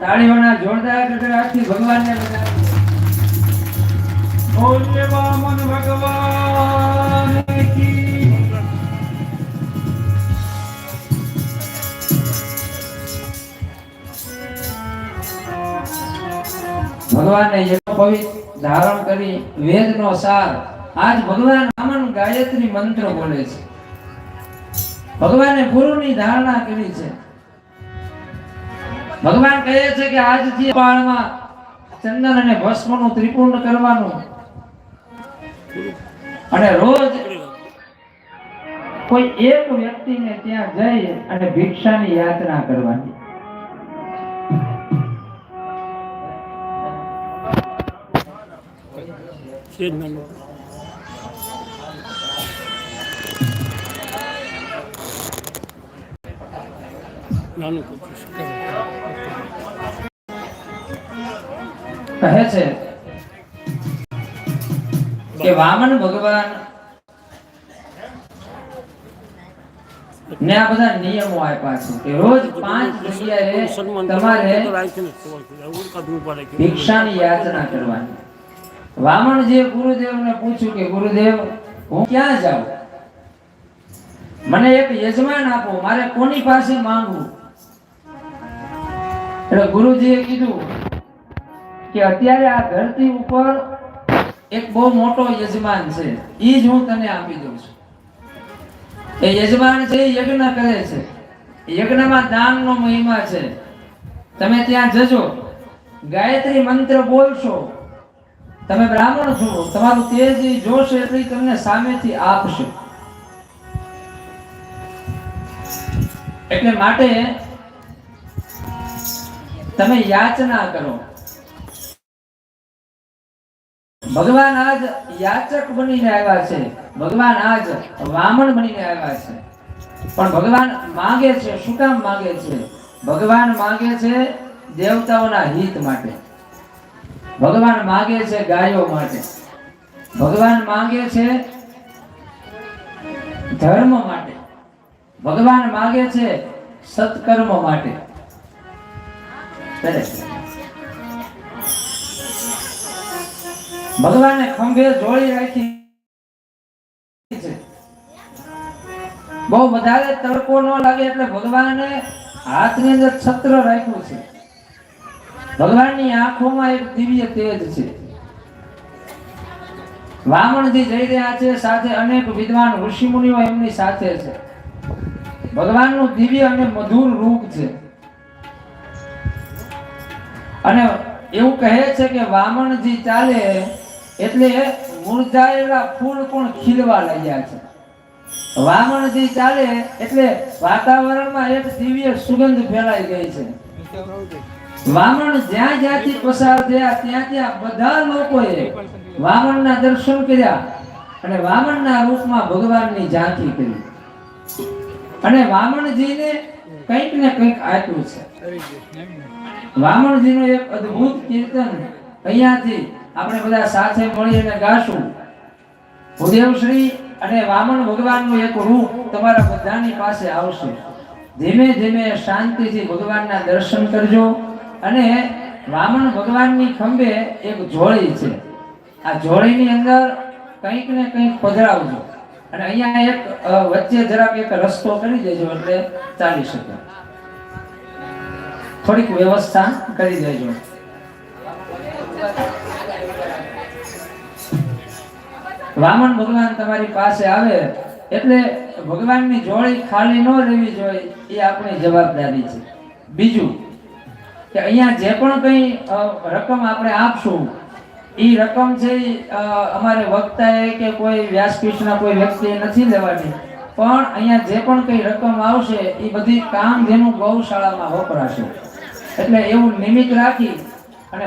તાળીઓના જોરદાર ગગડાટથી ભગવાનને. બોલે વામન ભગવાન કી ભગવાને ધારણ કરી વેદનો સાર આજ ભગવાન વામન ગાયત્રી મંત્ર બોલે છે ભગવાને ગુરુની ધારણા કરી છે ભગવાન કહે છે કે આજથી પાળમાં ચંદન અને ભસ્મનું ત્રિપુંડ કરવાનું. અને રોજ કોઈ એક વ્યક્તિને ત્યાં જઈ અને ભિક્ષાની યાચના કરવાની. નાનું કહે છે કે વામન ભગવાન ને આ બધા નિયમો આપ્યા છે કે રોજ પાંચ જગ્યાએ તમારે ભિક્ષાની યાચના કરવાની. વામણજીએ ગુરુદેવને પૂછ્યું કે ગુરુદેવ, હું ક્યાં જાઉં? મને એક યજમાન આપો, મારે કોની પાસે માંગવું? એટલે ગુરુજીએ કીધું કે અત્યારે આ ધરતી ઉપર એક બહુ મોટો યજમાન છે. એ જ હું તને આપી દઉં છું. એ યજમાન છે યજ્ઞ કરે છે. યજ્ઞમાં દાનનો મહિમા છે. તમે ત્યાં જજો. ગાયત્રી મંત્ર બોલશો. તમે બ્રાહ્મણ છો. તમારું તેજ જોશે એટલે તમને સામેથી આપશે. એટલે માટે તમે યાચના કરો. ભગવાન આજ યાચક બનીને આવ્યા છે. ભગવાન આજ વામણ બનીને આવ્યા છે. પણ ભગવાન માંગે છે, શું કામ માંગે છે? ભગવાન માંગે છે દેવતાઓના હિત માટે. ભગવાન માંગે છે ગાયો માટે. ભગવાન માંગે છે ધર્મ માટે. ભગવાન માંગે છે સત્કર્મ માટે. ભગવાને ખંભે જોડી રાખી બહુ વધારે તડકો ન લાગે એટલે ભગવાને હાથની અંદર છત્ર રાખ્યું છે. ભગવાનની આંખોમાં એક દિવ્ય તેજ છે. વામણજી જઈ રહ્યા છે સાથે અનેક વિદ્વાન ઋષિ મુનિઓ એમની સાથે છે. ભગવાનનું દિવ્ય અને મધુર રૂપ છે. અને એવું કહે છે કે વામણજી ચાલે એટલે મુરઝાયેલા ફૂલ પણ ખીલવા લાગ્યા છે. વામણજી ચાલે એટલે વાતાવરણમાં એક દિવ્ય સુગંધ ફેલાઈ ગઈ છે. વામણ જ્યાં જ્યાંથી પસાર થયા, ત્યાં ત્યાં બધા લોકોએ વામણના દર્શન કર્યા અને વામણના રૂપમાં ભગવાનની ઝાંખી કરી. અને વામણજીને કંઈક ને કંઈક આપ્યું છે. વામણજીનું એક અદ્ભુત કીર્તન અહીંયાથી આપણે બધા સાથે મળીને ગાશું. ભૂદેવશ્રી અને વામન ભગવાનનું એક રૂપ તમારા બધાની પાસે આવશે. ધીમે ધીમે શાંતિથી ભગવાનના દર્શન કરજો અને વામન ભગવાનની ખંભે એક જોળી છે. આ જોળીની અંદર કંઈક ને કંઈક પધરાવજો. અને અહીંયા એક વચ્ચે જરાક એક રસ્તો કરી દેજો એટલે ચાલી શકે. થોડીક વ્યવસ્થા કરી દેજો. વામન ભગવાન તમારી પાસે આવે, એટલે ભગવાનની જોડી ખાલી ન રહેવી જોઈએ, એ આપણી જવાબદારી છે. બીજું કે અહીંયા જે પણ કંઈ રકમ આપણે આપશું એ રકમ છે અમારે વક્તાએ કે કોઈ વ્યાસપીઠના કોઈ વ્યક્તિએ નથી લેવાની, પણ અહીંયા જે પણ કંઈ રકમ આવશે એ બધી કામ જેનું ગૌશાળામાં વપરાશે. એટલે એવું નિમિત્ત રાખી અને